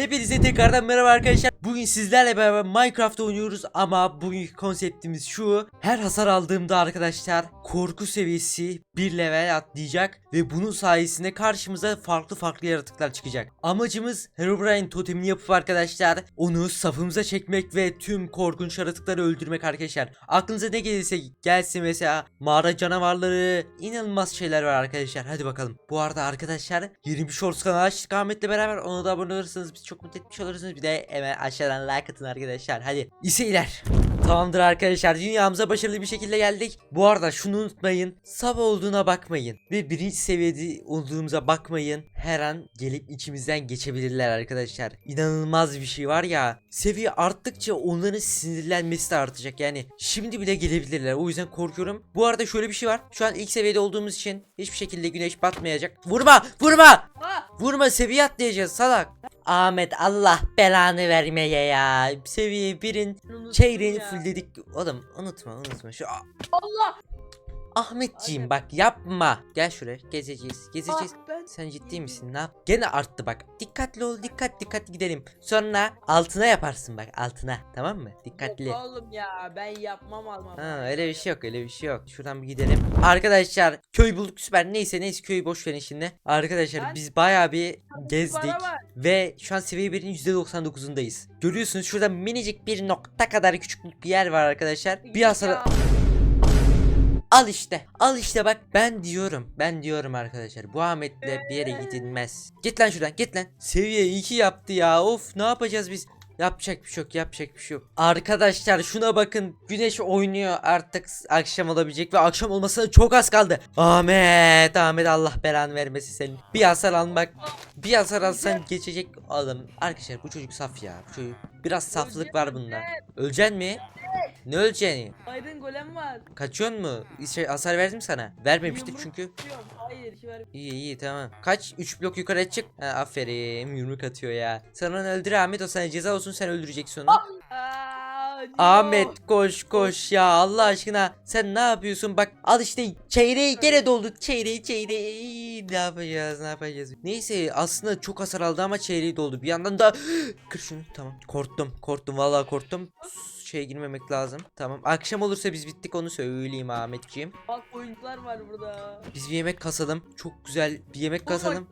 Hepinize tekrardan merhaba arkadaşlar. Bugün sizlerle beraber Minecraft oynuyoruz ama bugünkü konseptimiz şu. Her hasar aldığımda arkadaşlar korku seviyesi bir level atlayacak ve bunun sayesinde karşımıza farklı farklı yaratıklar çıkacak. Amacımız Herobrine totemini yapıp arkadaşlar onu safımıza çekmek ve tüm korkunç yaratıkları öldürmek arkadaşlar. Aklınıza ne gelirse gelsin mesela mağara canavarları inanılmaz şeyler var arkadaşlar. Hadi bakalım. Bu arada arkadaşlar 20 Shorts kanalı açtık Ahmet'le beraber ona da abone olursanız biz çok mutlu etmiş olursunuz. Bir de hemen aşağıdan like atın arkadaşlar. Hadi iyi seyirler. Tamamdır arkadaşlar dünyamıza başarılı bir şekilde geldik. Bu arada şunu unutmayın. Sabah olduğuna bakmayın. Ve birinci seviyede olduğumuza bakmayın. Her an gelip içimizden geçebilirler arkadaşlar. İnanılmaz bir şey var ya. Seviye arttıkça onların sinirlenmesi de artacak. Yani şimdi bile gelebilirler. O yüzden korkuyorum. Bu arada şöyle bir şey var. Şu an ilk seviyede olduğumuz için hiçbir şekilde güneş batmayacak. Vurma! Vurma! Vurma seviye atlayacağız salak. Ahmet Allah belanı vermeye ya. Seviye birin çeyreğini fullledik. Oğlum unutma unutma şu Allah. Ahmetciğim bak yapma. Gel şuraya gezeceğiz gezeceğiz. Ah, ben Sen ciddi misin? Ne yap? Gene arttı bak. Dikkatli ol, dikkat dikkat gidelim. Sonra altına yaparsın bak, altına. Tamam mı? Dikkatli. Yok oğlum ya ben yapmam almam. Ha öyle bir şey yok, öyle bir şey yok. Şuradan bir gidelim. Arkadaşlar, köy bulduk süper. Neyse neyse köyü boş verin şimdi. Arkadaşlar Ben- biz bayağı bir gezdik ve şu an seviye 1'in %99'undayız. Görüyorsunuz şurada minicik bir nokta kadar küçük bir yer var arkadaşlar. Bir hasar Al işte. Al işte bak. Ben diyorum. Ben diyorum arkadaşlar. Bu Ahmet'le bir yere gidilmez. Git lan şuradan. Git lan. Seviye 2 yaptı ya. Of ne yapacağız biz? Yapacak bir şey yok. Yapacak bir şey yok. Arkadaşlar şuna bakın. Güneş oynuyor. Artık akşam olabilecek ve akşam olmasına çok az kaldı. Ahmet. Ahmet Allah belanı vermesin senin. Bir hasar almak. Bir hasar alsan geçecek oğlum. Arkadaşlar bu çocuk saf ya. Bu çocuk. Biraz saflık var bunda. Öleceksin mi? Ne öleceksin? Aydın golem var. Kaçıyor mu? Şey, hasar verdim sana. Vermemiştik Yumruk çünkü. Hayır hiç. İyi iyi tamam. Kaç? 3 blok yukarı çık. Ha, aferin. Yumruk atıyor ya. Sen onu öldür Ahmet o sana ceza olsun sen öldüreceksin onu. Aa. Ahmet koş koş. ya Allah aşkına. Sen ne yapıyorsun? Bak al işte çeyreği gene doldu. Çeyreği çeyreği. Ne yapacağız ne yapacağız? Neyse aslında çok hasar aldı ama çeyreği doldu. Bir yandan da kır şunu tamam. Korktum korktum vallahi korktum şeye girmemek lazım tamam akşam olursa biz bittik onu söyleyeyim Ahmetciğim Bak oyuncular var burada. biz bir yemek kasalım çok güzel bir yemek kasalım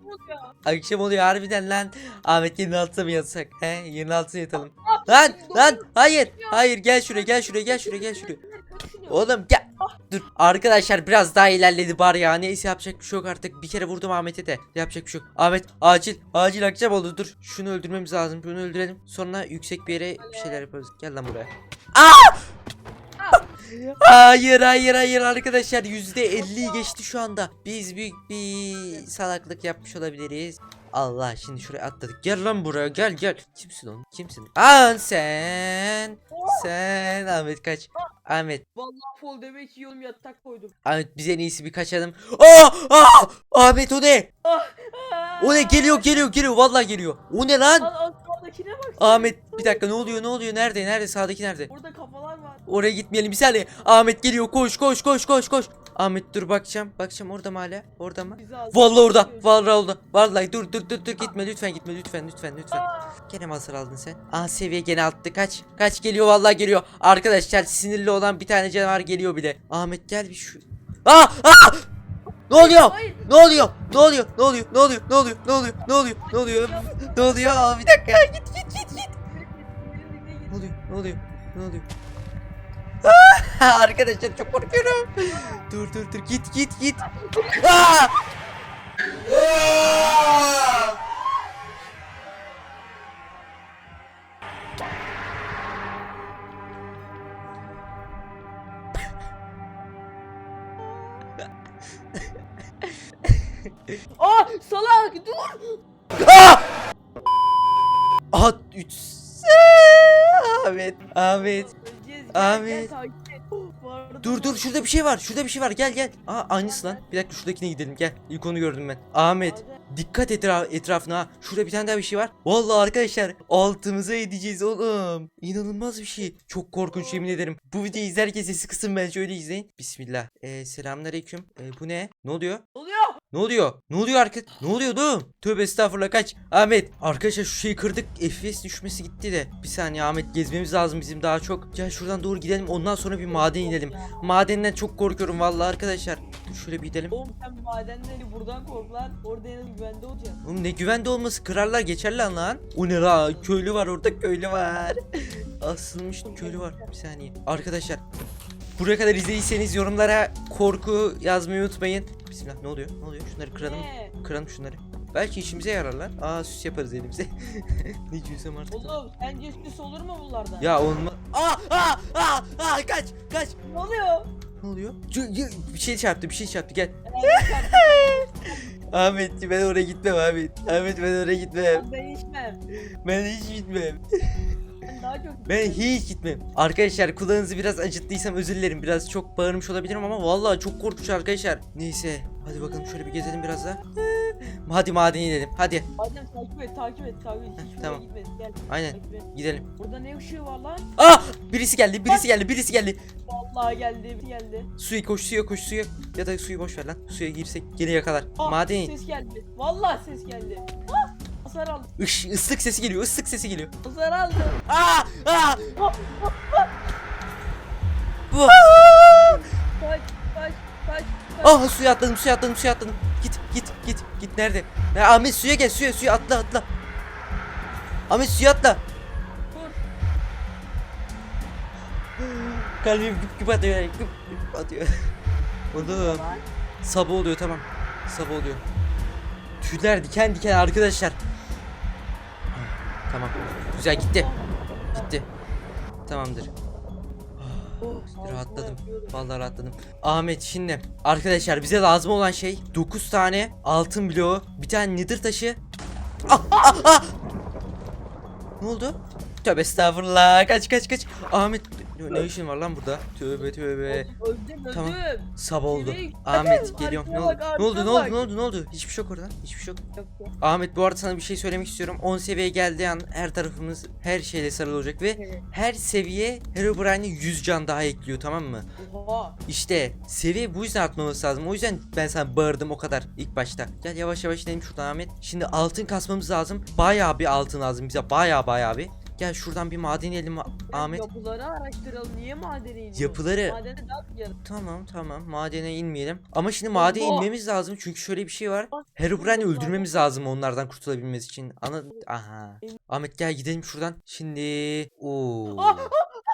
akşam oluyor. Harbiden lan. Ahmet yerin altına mı yatsak? He yerin altına yatalım. Lan lan hayır hayır gel şuraya gel şuraya gel şuraya gel şuraya. Oğlum gel. Dur arkadaşlar biraz daha ilerledi bari ya. Neyse yapacak bir şey yok artık. Bir kere vurdum Ahmet'e de. Yapacak bir şey yok. Ahmet acil acil akşam oldu dur. Şunu öldürmemiz lazım. Şunu öldürelim. Sonra yüksek bir yere bir şeyler yaparız. Gel lan buraya. Aa! Hayır hayır hayır arkadaşlar %50'yi geçti şu anda. Biz büyük bir salaklık yapmış olabiliriz. Allah şimdi şuraya atladık. Gel lan buraya gel gel. Kimsin oğlum? Kimsin? An sen. Sen Ahmet kaç. Ahmet. Vallahi fol demek ki yolum yatak koydum. Ahmet biz en iyisi bir kaçalım. Aa! Aa! Ahmet o ne? Aa, O ne geliyor geliyor geliyor vallahi geliyor. O ne lan? Al al sağdakine bak. Ahmet bir dakika ne oluyor ne oluyor nerede nerede sağdaki nerede? Burada kafalar. Oraya gitmeyelim bir saniye. Ahmet geliyor koş koş koş koş koş. Ahmet dur bakacağım. Bakacağım orada mı hala? Orada mı? Vallahi orada. Vallahi orada. Vallahi dur dur dur dur gitme lütfen gitme lütfen lütfen lütfen. Gene mi hasar aldın sen? Aa seviye gene attı. Kaç. Kaç geliyor vallahi geliyor. Arkadaşlar sinirli olan bir tane canavar geliyor bile. Ahmet gel bir şu. Aa! Aa! Ne oluyor? Ne oluyor? Ne oluyor? Ne oluyor? Ne oluyor? Ne oluyor? Ne oluyor? Ne oluyor? Ne oluyor? Ne oluyor? Aa, bir dakika git git git git. Ne oluyor? Ne oluyor? Ne oluyor? Aa, Arkadaşlar çok korkuyorum. Dur dur dur git git git. Aa! Aa salak dur. Aa! Aha 3 Ahmet Ahmet Öleceğiz, gel, Ahmet. takip Dur dur şurada bir şey var şurada bir şey var. Gel gel. Aa aynısı lan. Bir dakika şuradakine gidelim gel. İlk onu gördüm ben. Ahmet. Dikkat etra etrafına. Şurada bir tane daha bir şey var. Vallahi arkadaşlar altımıza edeceğiz oğlum. İnanılmaz bir şey. Çok korkunç yemin ederim. Bu videoyu izlerken sesi kısın bence öyle izleyin. Bismillah. Ee, selamünaleyküm. Ee, bu ne? Ne oluyor? Oluyor. Ne oluyor? Ne oluyor arka? Ne oluyor oğlum? Tövbe estağfurullah kaç. Ahmet. Arkadaşlar şu şeyi kırdık. FPS düşmesi gitti de. Bir saniye Ahmet gezmemiz lazım bizim daha çok. Gel şuradan doğru gidelim. Ondan sonra bir maden inelim. Madenden çok korkuyorum vallahi arkadaşlar. Dur şöyle bir gidelim. Oğlum sen madenden buradan kork lan. Orada en güvende olacaksın. Oğlum ne güvende olması kırarlar geçerler lan. O ne la? Köylü var orada köylü var. Asılmış köylü var. Bir saniye. Arkadaşlar buraya kadar izlediyseniz yorumlara korku yazmayı unutmayın. Bismillah ne oluyor? Ne oluyor? Şunları kıralım. Ne? Kıralım şunları. Belki işimize yararlar. Aa süs yaparız elimize. ne diyorsam artık. Oğlum sence süs olur mu bunlardan? Ya olma. Aa aa aa aa kaç kaç. Ne oluyor? Ne oluyor? Cı- Bir şey çarptı bir şey çarptı gel. Ee, Ahmet ben oraya gitmem Ahmet. Ahmet ben oraya gitmem. ben içmem. Ben hiç gitmem. Ben daha çok Ben hiç gitmem. Arkadaşlar kulağınızı biraz acıttıysam özür dilerim. Biraz çok bağırmış olabilirim ama vallahi çok korkunç arkadaşlar. Neyse. Hadi bakalım şöyle bir gezelim biraz daha. Hadi madene inelim. Hadi. Adem takip et takip et takip et. Hiç tamam. tamam. gitme. Gel. Aynen. Takip et. Gidelim. Burada ne ışığı var lan? Ah! Birisi geldi. Birisi geldi. Birisi geldi. Vallahi geldi geldi. Suyu koş suya koş suya. Ya da suyu boş ver lan. Suya girsek gene yakalar. Aa, Maden in. Ses geldi. Vallahi ses geldi. Ah! Hasar aldım. Iş, ıslık sesi geliyor. ıslık sesi geliyor. Hasar aldım. Aa! Aa! Bu. Kaç kaç kaç. Ah suya atladım suya atladım suya atladım. Git git git git nerede? Ya Ahmet suya gel suya suya atla atla. Ahmet suya atla. Dur. Kalbim güp güp atıyor güp güp atıyor. Oğlum sabah oluyor tamam. Sabah oluyor. Tüyler diken diken arkadaşlar. Tamam. Güzel gitti. Gitti. Tamamdır. Rahatladım. Vallahi rahatladım. Ahmet şimdi arkadaşlar bize lazım olan şey 9 tane altın bloğu, bir tane nether taşı. Ah, ah, ah! Ne oldu? Tövbe estağfurullah. Kaç kaç kaç. Ahmet ne, ne işin var lan burada? Tövbe tövbe. Öldüm öldüm. Tamam. Sabah oldu. Nereye- Ahmet geliyorum. Ne oldu? bak, Ne oldu? Ne oldu? Ne oldu? Ne oldu? Hiçbir şey yok oradan. Hiçbir şey yok. Ahmet bu arada sana bir şey söylemek istiyorum. 10 seviyeye geldiği an her tarafımız her şeyle sarılı olacak ve Evet. her seviye Herobrine'e 100 can daha ekliyor tamam mı? Oha. İşte seviye bu yüzden artmaması lazım. O yüzden ben sana bağırdım o kadar ilk başta. Gel yavaş yavaş inelim şuradan Ahmet. Şimdi altın kasmamız lazım. Bayağı bir altın lazım bize. Bayağı bayağı bir. Gel şuradan bir maden inelim Ahmet. Yapıları araştıralım. Niye madene iniyorsun? Yapıları- Madene ne yapacağız? Tamam tamam madene inmeyelim. Ama şimdi madene Allah! inmemiz lazım çünkü şöyle bir şey var. Herobrine'i öldürmemiz lazım onlardan kurtulabilmemiz için. Ana aha. Ahmet gel gidelim şuradan. Şimdi Oo. Ah!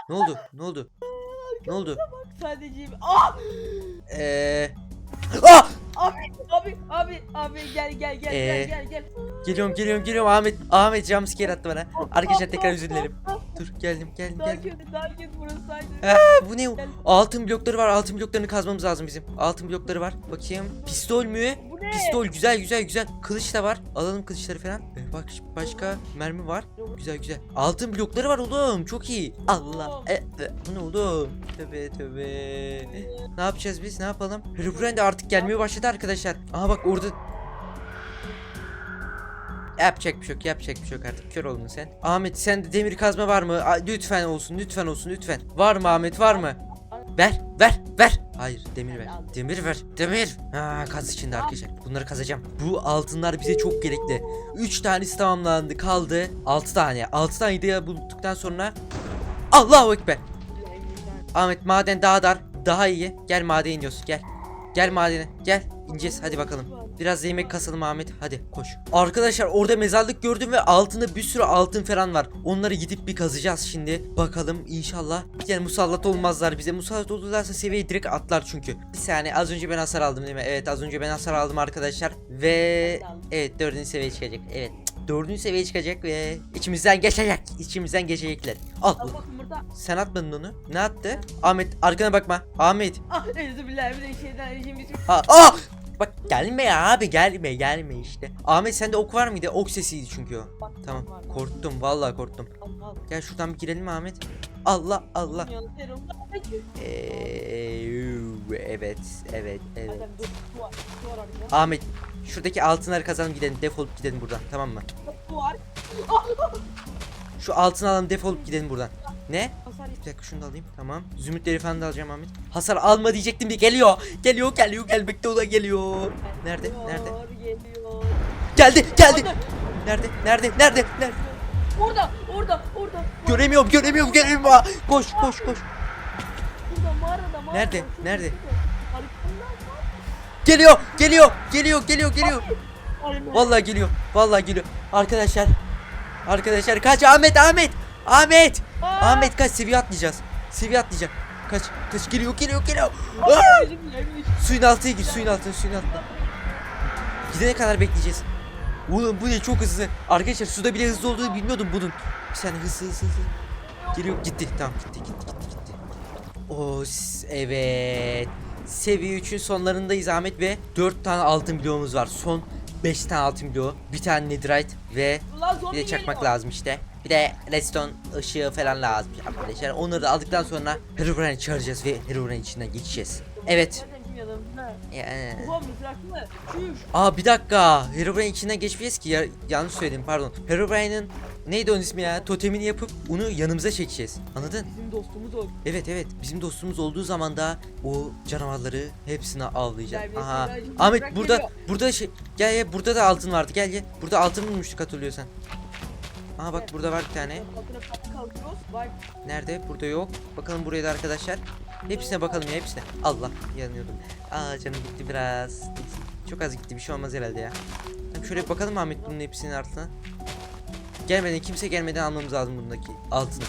ne oldu? Ne oldu? Ne oldu? Sadece bir... Ah! Ah! Abi abi abi abi gel gel gel Ee? gel gel gel. Geliyorum geliyorum geliyorum Ahmet. Ahmet jumpscare attı bana. Arkadaşlar tekrar özür dilerim. Dur geldim geldim Daha geldim. kötü daha kötü burası sadece. Ha, bu ne? Altın blokları var. Altın bloklarını kazmamız lazım bizim. Altın blokları var. Bakayım. Pistol mü? Bu? Pistol güzel güzel güzel. Kılıç da var. Alalım kılıçları falan. Ee, bak başka mermi var. Güzel güzel. Altın blokları var oğlum. Çok iyi. Allah. E, e, bu ne oğlum? Tövbe tövbe. Ne yapacağız biz? Ne yapalım? Herobrine de artık gelmeye başladı arkadaşlar. Aha bak orada Yapacak bir şey yok, yapacak bir şey yok artık. Kör oldun sen. Ahmet sende demir kazma var mı? Aa, lütfen olsun, lütfen olsun, lütfen. Var mı Ahmet, var mı? Ver, ver, ver. Hayır, demir ver. Demir ver, demir. Ha, kaz içinde arkadaşlar. Bunları kazacağım. Bu altınlar bize çok gerekli. 3 tanesi tamamlandı, kaldı. 6 tane. 6 tane de bulduktan sonra Allahu ekber. Ahmet maden daha dar, daha iyi. Gel madene iniyoruz, gel. Gel madene, gel. İneceğiz, hadi bakalım. Biraz yemek kasalım Ahmet. Hadi koş. Arkadaşlar orada mezarlık gördüm ve altında bir sürü altın falan var. Onları gidip bir kazacağız şimdi. Bakalım inşallah. Yani musallat olmazlar bize. Musallat olurlarsa seviyeyi direkt atlar çünkü. Bir saniye az önce ben hasar aldım değil mi? Evet az önce ben hasar aldım arkadaşlar. Ve evet dördüncü seviye çıkacak. Evet. Dördüncü seviye çıkacak ve içimizden geçecek. İçimizden geçecekler. Al. Al bakın burada. Sen atmadın onu. Ne attı? Ahmet arkana bakma. Ahmet. Ah dilerim bir de şeyden Ha, ah! Bak gelme ya abi gelme gelme işte. Ahmet sende ok var mıydı? Ok sesiydi çünkü o. Bak, Tamam var. korktum vallahi korktum. Al al. Gel şuradan bir girelim mi Ahmet? Allah Allah. Ee, evet evet evet. Ahmet Şuradaki altınları kazanıp gidelim. Defolup gidelim buradan. Tamam mı? Var. Şu altın alalım defolup gidelim buradan. Ne? Bir dakika şunu da alayım. Tamam. Zümrütleri falan da alacağım Ahmet. Hasar alma diyecektim de geliyor. Geliyor geliyor gelmekte o da geliyor. Nerede? Nerede? Geliyor. Geldi geldi. Nerede? Nerede? Nerede? Nerede? Orada, orada, orada. Göremiyorum göremiyorum göremiyorum. Koş koş koş. Burada mağarada, mağarada. Nerede? Nerede? Geliyor geliyor geliyor geliyor geliyor. Vallahi geliyor. Vallahi geliyor. Arkadaşlar. Arkadaşlar kaç Ahmet Ahmet. Ahmet. Aa! Ahmet kaç seviye atlayacağız. Seviye atlayacak. Kaç kaç geliyor geliyor geliyor. Aa! Suyun altına gir suyun altına suyun altına. Gidene kadar bekleyeceğiz. Oğlum bu ne çok hızlı. Arkadaşlar suda bile hızlı olduğunu bilmiyordum bunun. Bir saniye hızlı hızlı hızlı. Geliyor gitti tamam gitti gitti gitti gitti. O evet. Seviye 3'ün sonlarındayız Ahmet ve 4 tane altın bloğumuz var. Son 5 tane altın bloğu, bir tane netherite ve Ulan bir de çakmak geliyor. lazım işte. Bir de redstone ışığı falan lazım arkadaşlar. Onları da aldıktan sonra Herobrine çağıracağız ve Herobrine içinden geçeceğiz. Evet. Yani... Ulan. Aa bir dakika. Herobrine içinden geçmeyeceğiz ki. Ya, yanlış söyledim pardon. Herobrine'in neydi onun ismi ya? Totemini yapıp onu yanımıza çekeceğiz. Anladın? Bizim dostumuz o. Evet evet. Bizim dostumuz olduğu zaman da o canavarları hepsini avlayacağız. Bir Aha. Ahmet mızrak burada geliyor. burada şey gel gel burada da altın vardı. Gel gel. Burada altın bulmuştuk hatırlıyorsan. Aha bak burada var bir tane. Altına kapı kalkıyoruz. Bak. Nerede? Burada yok. Bakalım buraya da arkadaşlar. Hepsine bakalım ya hepsine. Allah yanıyordum. Aa canım gitti biraz. Çok az gitti bir şey olmaz herhalde ya. Tamam şöyle bakalım Ahmet bunun hepsinin altına. Gelmeden kimse gelmeden almamız lazım bundaki altını.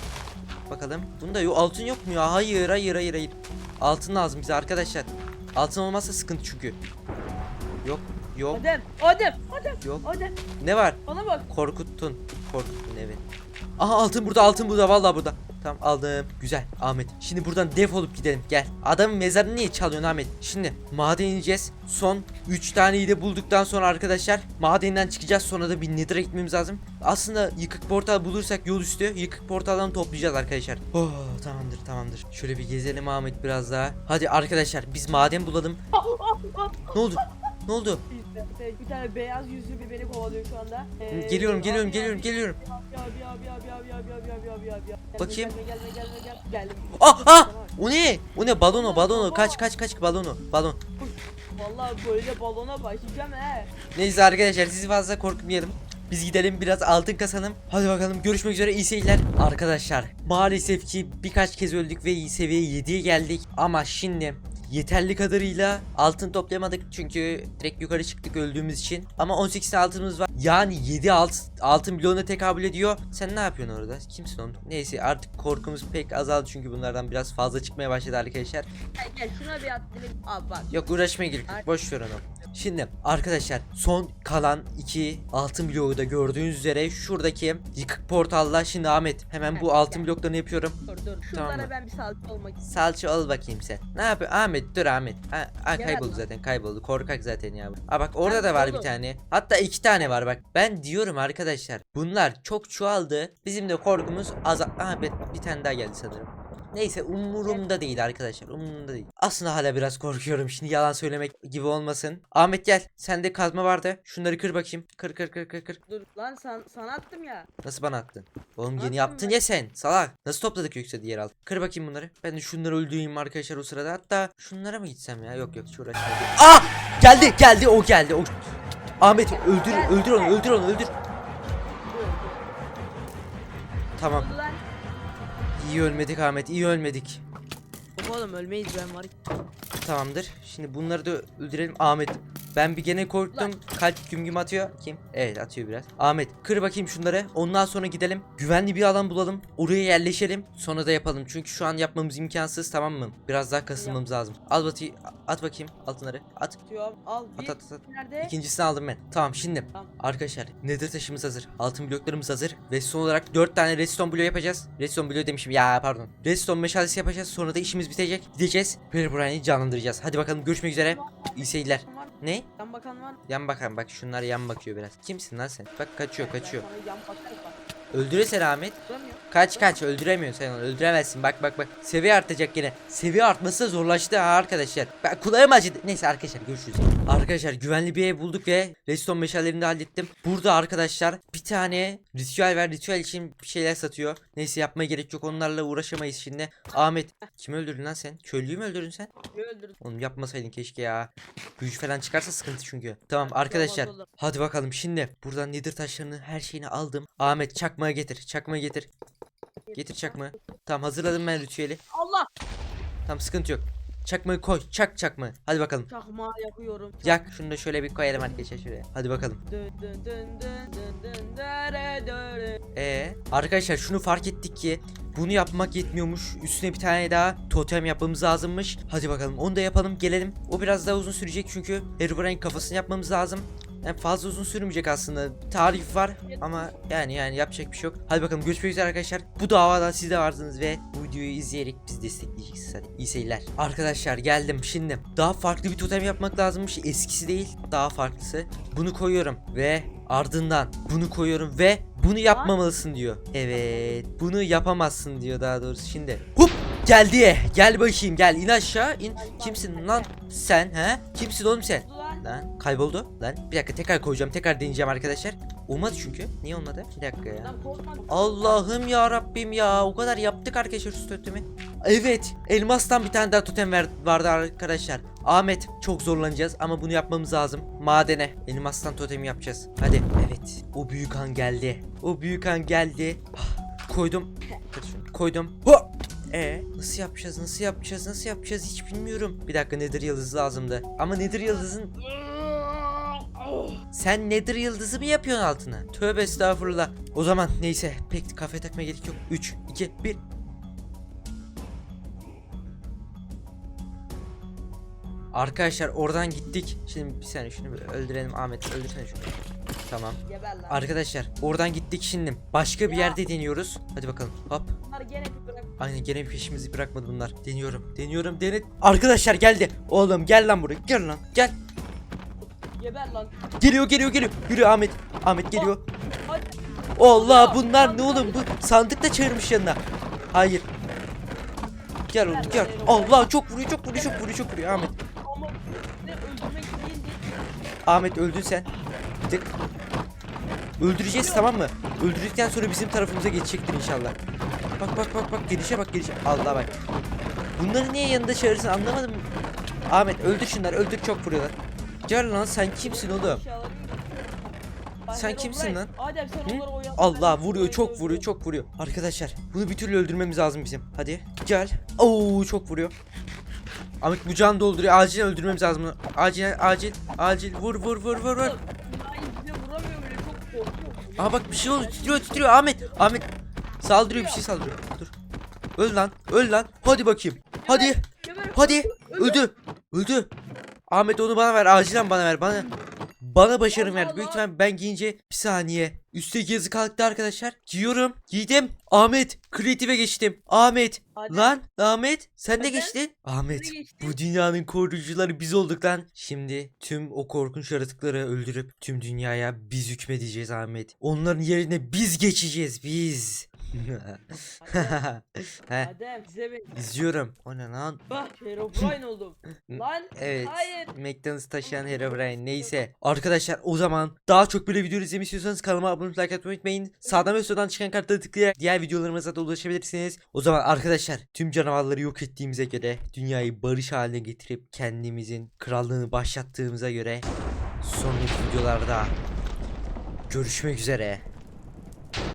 Bakalım. Bunda yok altın yok mu ya? Hayır hayır hayır hayır. Altın lazım bize arkadaşlar. Altın olmazsa sıkıntı çünkü. Yok yok Adem. Adem. Adem. yok. Adem. Ne var? Bana bak. Korkuttun. Korkuttun evet. Aha altın burada altın burada vallahi burada. Tamam aldım. Güzel Ahmet. Şimdi buradan defolup gidelim. Gel. Adamın mezarını niye çalıyorsun Ahmet? Şimdi maden ineceğiz. Son 3 taneyi de bulduktan sonra arkadaşlar madenden çıkacağız. Sonra da bir nether'a gitmemiz lazım. Aslında yıkık portal bulursak yol üstü yıkık portaldan toplayacağız arkadaşlar. Oh tamamdır tamamdır. Şöyle bir gezelim Ahmet biraz daha. Hadi arkadaşlar biz maden bulalım. Ne oldu? Ne oldu? İşte, bir tane beyaz yüzlü bir beni kovalıyor şu anda. Ee, Geliyorum geliyorum geliyorum geliyorum. Abi abi abi abi abi abi abi abi abi abi abi. Bakayım. Gelme gelme gelme gelme. Geldim. Ah ah! O ne? O ne? Balon o balon o. Kaç kaç kaç balon o. Balon. Vallahi böyle balona başlayacağım he. Neyse arkadaşlar sizi fazla korkutmayalım. Biz gidelim biraz altın kasalım. Hadi bakalım görüşmek üzere iyi seyirler. Arkadaşlar maalesef ki birkaç kez öldük ve seviye 7'ye geldik. Ama şimdi yeterli kadarıyla altın toplayamadık çünkü direkt yukarı çıktık öldüğümüz için. Ama 18 tane altınımız var. Yani 7 alt, altın bloğuna tekabül ediyor. Sen ne yapıyorsun orada? Kimsin oğlum? Neyse artık korkumuz pek azaldı çünkü bunlardan biraz fazla çıkmaya başladı arkadaşlar. Gel gel şuna bir at. Abi bak. Yok uğraşmaya gerek yok. Boş ver onu. Şimdi arkadaşlar son kalan iki altın bloğu da gördüğünüz üzere şuradaki yıkık portalla şimdi Ahmet hemen bu altın bloklarını yapıyorum. Dur dur. Tamam Şunlara mı? ben bir salça olmak istiyorum. Salça al bakayım sen. Ne yapıyor? Ahmet dur Ahmet. Ha, ha, Gel kayboldu lan. zaten kayboldu. Korkak zaten ya. bu. Aa bak orada da var bir tane. Hatta iki tane var bak. Ben diyorum arkadaşlar. Bunlar çok çoğaldı. Bizim de korkumuz az. Ahmet bir tane daha geldi sanırım. Neyse umurumda değil arkadaşlar. Umurumda değil. Aslında hala biraz korkuyorum. Şimdi yalan söylemek gibi olmasın. Ahmet gel. Sende kazma vardı. Şunları kır bakayım. Kır kır kır kır kır. Dur lan san, sana attım ya. Nasıl bana attın? Oğlum yeni yaptın ben. ya sen. Salak. Nasıl topladık yoksa diğer alt? Kır bakayım bunları. Ben de şunları öldüreyim arkadaşlar o sırada. Hatta şunlara mı gitsem ya? Yok yok uğraşmayayım. Ah! Geldi geldi o geldi. O... Ahmet öldür öldür onu öldür onu öldür. Tamam. İyi ölmedik Ahmet iyi ölmedik. Yok Oğlum ölmeyiz ben var. Tamamdır. Şimdi bunları da öldürelim. Ahmet ben bir gene korktum. Kalp güm güm atıyor. Kim? Evet atıyor biraz. Ahmet kır bakayım şunları. Ondan sonra gidelim. Güvenli bir alan bulalım. Oraya yerleşelim. Sonra da yapalım. Çünkü şu an yapmamız imkansız tamam mı? Biraz daha kasılmamız lazım. Al bakayım. At bakayım altınları. At. Atıyorum. Al. Bir. at at. at. Nerede? İkincisini aldım ben. Tamam şimdi. Tamam. Arkadaşlar nether taşımız hazır. Altın bloklarımız hazır. Ve son olarak 4 tane redstone bloğu yapacağız. Redstone bloğu demişim ya pardon. Redstone meşalesi yapacağız. Sonra da işimiz bitecek. Gideceğiz. Herobrine'i canlandıracağız. Hadi bakalım görüşmek üzere. İyi seyirler. Ne? Yan bakan var. Yan bakan bak şunlar yan bakıyor biraz. Kimsin lan sen? Bak kaçıyor kaçıyor. Sana yan bakarım bak. Öldürürsen Ahmet. Kaç kaç? Öldüremiyorsun sen onu. Öldüremezsin. Bak bak bak. Seviye artacak yine. Seviye artması da zorlaştı. Ha arkadaşlar. Ben kulağım acıdı. Neyse arkadaşlar görüşürüz. Arkadaşlar güvenli bir ev bulduk ve redstone meşalelerini de hallettim. Burada arkadaşlar bir tane ritüel var. Ritüel için bir şeyler satıyor. Neyse yapmaya gerek yok. Onlarla uğraşamayız şimdi. Ahmet kimi öldürdün lan sen? Köylüyü mü öldürdün sen? Öldürdüm. Oğlum yapmasaydın keşke ya. Büyücü falan çıkarsa sıkıntı çünkü. Tamam arkadaşlar. Hadi bakalım. Şimdi. Buradan nedir taşlarını her şeyini aldım. Ahmet çakmağı getir. Çakmağı getir. Getir çakmağı. Tamam hazırladım ben ritüeli. Allah. Tamam sıkıntı yok. Çakmağı koy. Çak çakmağı. Hadi bakalım. Çakmağı yakıyorum. Yak. Şunu da şöyle bir koyalım arkadaşlar şuraya. Hadi bakalım. Ee, arkadaşlar şunu fark ettik ki bunu yapmak yetmiyormuş. Üstüne bir tane daha totem yapmamız lazımmış. Hadi bakalım onu da yapalım gelelim. O biraz daha uzun sürecek çünkü Herobrine kafasını yapmamız lazım. Yani fazla uzun sürmeyecek aslında. Tarif var ama yani yani yapacak bir şey yok. Hadi bakalım görüşmek üzere arkadaşlar. Bu davadan siz de vardınız ve bu videoyu izleyerek bizi destekleyeceksiniz. Hadi iyi seyirler. Arkadaşlar geldim şimdi. Daha farklı bir totem yapmak lazımmış. Eskisi değil daha farklısı. Bunu koyuyorum ve ardından bunu koyuyorum ve bunu yapmamalısın diyor. Evet bunu yapamazsın diyor daha doğrusu şimdi. Hup geldi. Gel bakayım gel in aşağı in. Kimsin lan sen he? Kimsin oğlum sen? Lan. Kayboldu. Lan bir dakika tekrar koyacağım. Tekrar deneyeceğim arkadaşlar. Olmadı çünkü. Niye olmadı? Bir dakika ya. Allah'ım ya Rabbim ya. O kadar yaptık arkadaşlar şu totemi. Evet. Elmastan bir tane daha totem vardı arkadaşlar. Ahmet çok zorlanacağız ama bunu yapmamız lazım. Madene elmastan totemi yapacağız. Hadi. Evet. O büyük an geldi. O büyük an geldi. Ah, Koydum. Koydum. Ho! E nasıl yapacağız? Nasıl yapacağız? Nasıl yapacağız? Hiç bilmiyorum. Bir dakika nedir yıldızı lazımdı. Ama nedir yıldızın sen nedir yıldızı mı yapıyorsun altına? Tövbe estağfurullah. O zaman neyse pek kafe takmaya gerek yok. 3, 2, 1. Arkadaşlar oradan gittik. Şimdi bir saniye şunu öldürelim Ahmet. Öldürsene şunu. Tamam. Geber lan. Arkadaşlar oradan gittik şimdi. Başka bir Ya. yerde deniyoruz. Hadi bakalım. Hop. Bunlar gene bir bırak. Aynen gene peşimizi bırakmadı bunlar. Deniyorum. Deniyorum. Denet. Arkadaşlar geldi. Oğlum gel lan buraya. Gel lan. Gel. Geber lan. Geliyor geliyor geliyor. Yürü Ahmet. Ahmet geliyor. Hadi. Allah bunlar ne oğlum bu sandık da çağırmış yanına. Hayır. Gel oğlum Gel, Allah çok vuruyor çok vuruyor çok vuruyor çok vuruyor Ahmet. Ama ne öldürmek değildi. Ahmet öldün sen. Tık. Öldüreceğiz tamam mı? Öldürdükten sonra bizim tarafımıza geçecektir inşallah. Bak bak bak bak gelişe bak gelişe. Allah bak. Bunları niye yanında çağırırsın anlamadım. Ahmet öldür şunları öldür çok vuruyorlar. Gel lan sen kimsin oğlum? Sen kimsin lan? Adem sen. Allah vuruyor çok vuruyor çok vuruyor. Arkadaşlar bunu bir türlü öldürmemiz lazım bizim. Hadi gel. Oo çok vuruyor. Ahmet bu can dolduruyor. Acil öldürmemiz lazım bunu. Acil acil acil vur vur vur vur vur. Aha bak bir şey oldu titriyor titriyor Ahmet. Ahmet saldırıyor bir şey saldırıyor. Dur. Öl lan öl lan. Hadi bakayım. Hadi hadi. Öldü. Öldü. Ahmet onu bana ver acilen bana ver bana. Bana başarı ver. Allah Büyük ihtimal ben giyince bir saniye. Üstteki yazı kalktı arkadaşlar. Giyiyorum. Giydim. Ahmet. Kreatif'e geçtim. Ahmet. Adem, Lan Ahmet. Sen de Adem, geçtin. Ahmet. geçtin? Bu dünyanın koruyucuları biz olduk lan. Şimdi tüm o korkunç yaratıkları öldürüp tüm dünyaya biz hükmedeceğiz Ahmet. Onların yerine biz geçeceğiz biz. He, Adem size ben. izliyorum. O ne lan? Bak Herobrine oldum. Lan. Evet. Hayır. McDonald's taşıyan Herobrine neyse. Arkadaşlar o zaman daha çok böyle video izlemek istiyorsanız kanalıma abone olup like atmayı unutmayın. Sağdan ve soldan çıkan kartları tıklayarak diğer videolarımıza da ulaşabilirsiniz. O zaman arkadaşlar tüm canavarları yok ettiğimize göre dünyayı barış haline getirip kendimizin krallığını başlattığımıza göre sonraki videolarda görüşmek üzere.